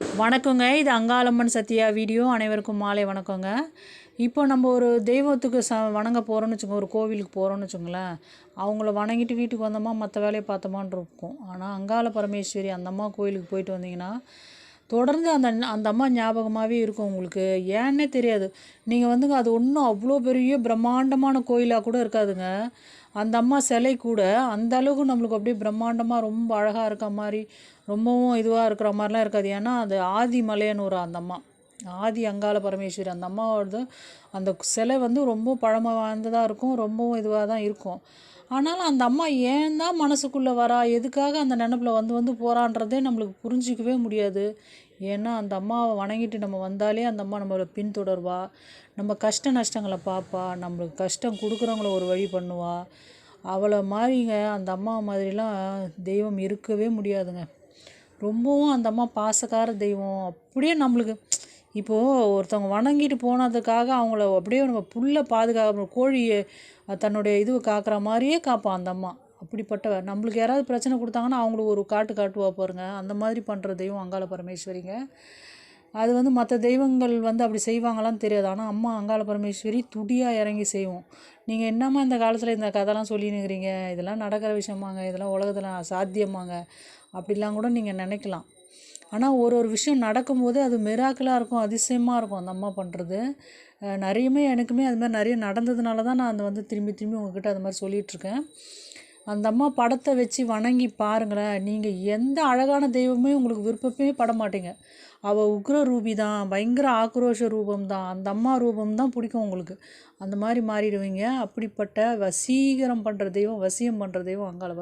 வணக்கங்க. இது அங்காளம்மன் சத்யா வீடியோ. அனைவருக்கும் மாலை வணக்கங்க. இப்போ நம்ம ஒரு தெய்வத்துக்கு ச வணங்க போகிறோன்னு வச்சுக்கோங்க ஒரு கோவிலுக்கு போகிறோன்னு வச்சுங்களேன் அவங்கள வணங்கிட்டு வீட்டுக்கு வந்தோமா மற்ற வேலையை பார்த்தோமான் இருக்கும். ஆனால் அங்காள பரமேஸ்வரி அந்த அம்மா கோயிலுக்கு போயிட்டு வந்தீங்கன்னா தொடர்ந்து அந்த அந்த அம்மா ஞாபகமாகவே இருக்கும் உங்களுக்கு. ஏன்னே தெரியாது. நீங்கள் வந்துங்க அது ஒன்றும் அவ்வளோ பெரிய பிரம்மாண்டமான கோயிலாக கூட இருக்காதுங்க. அந்த அம்மா சிலை கூட அந்த அளவுக்கு நம்மளுக்கு அப்படியே பிரம்மாண்டமாக ரொம்ப அழகாக இருக்க மாதிரி ரொம்பவும் இதுவாக இருக்கிற மாதிரிலாம் இருக்காது. ஏன்னா அது ஆதி மலையனூரா ஒரு அந்த அம்மா. ஆதி அங்காள பரமேஸ்வரி அந்த அம்மாவோடது அந்த சிலை வந்து ரொம்ப பழமை வாய்ந்ததாக இருக்கும் ரொம்பவும் இதுவாக தான் இருக்கும். ஆனாலும் அந்த அம்மா ஏன் தான் மனசுக்குள்ளே வரா எதுக்காக அந்த நினப்பில் வந்து வந்து போகிறான்றதே நம்மளுக்கு புரிஞ்சிக்கவே முடியாது. ஏன்னா அந்த அம்மாவை வணங்கிட்டு நம்ம வந்தாலே அந்த அம்மா நம்மளை பின்தொடர்வா நம்ம கஷ்ட நஷ்டங்களை பார்ப்பா நம்மளுக்கு கஷ்டம் கொடுக்குறவங்கள ஒரு வழி பண்ணுவா. அவளை மாதிரிங்க அந்த அம்மா மாதிரிலாம் தெய்வம் இருக்கவே முடியாதுங்க. ரொம்பவும் அந்த அம்மா பாசக்கார தெய்வம். அப்படியே நம்மளுக்கு இப்போது ஒருத்தவங்க வணங்கிட்டு போனதுக்காக அவங்கள அப்படியே நம்ம புல்லை பாதுகாக்க கோழியை தன்னுடைய இதுவை காக்கிற மாதிரியே காப்பான் அந்த அம்மா. அப்படிப்பட்ட நம்மளுக்கு யாராவது பிரச்சனை கொடுத்தாங்கன்னா அவங்களுக்கு ஒரு காட்டு காட்டுவா பாருங்க. அந்த மாதிரி பண்ணுற தெய்வம் அங்காள பரமேஸ்வரிங்க. அது வந்து மற்ற தெய்வங்கள் வந்து அப்படி செய்வாங்களான்னு தெரியாது. ஆனால் அம்மா அங்காள பரமேஸ்வரி துடியாக இறங்கி செய்வோம். நீங்கள் என்னம்மா இந்த காலத்தில் இந்த கதைலாம் சொல்லினுக்கிறீங்க? இதெல்லாம் நடக்கிற விஷயமாங்க. இதெல்லாம் உலகத்தில் சாத்தியமாங்க அப்படிலாம் கூட நீங்கள் நினைக்கலாம். ஆனால் ஒரு ஒரு விஷயம் நடக்கும்போது அது மிராக்கலாக இருக்கும் அதிசயமாக இருக்கும் அந்த அம்மா பண்ணுறது நிறையுமே எனக்குமே அது மாதிரி நிறைய நடந்ததுனால தான் நான் அதை வந்து திரும்பி திரும்பி உங்ககிட்ட அது மாதிரி சொல்லிகிட்ருக்கேன் அந்த அம்மா படத்தை வச்சு வணங்கி பாருங்களேன் நீங்கள் எந்த அழகான தெய்வமே உங்களுக்கு விருப்பமே பட மாட்டீங்க. அவள் உக்ர ரூபி தான் பயங்கர ஆக்ரோஷ ரூபம் தான் அந்த அம்மா ரூபம் தான் பிடிக்கும் உங்களுக்கு. அந்த மாதிரி மாறிடுவீங்க. அப்படிப்பட்ட வசீகரம் பண்ணுற தெய்வம் வசியம் பண்ணுற தெய்வம் அங்காள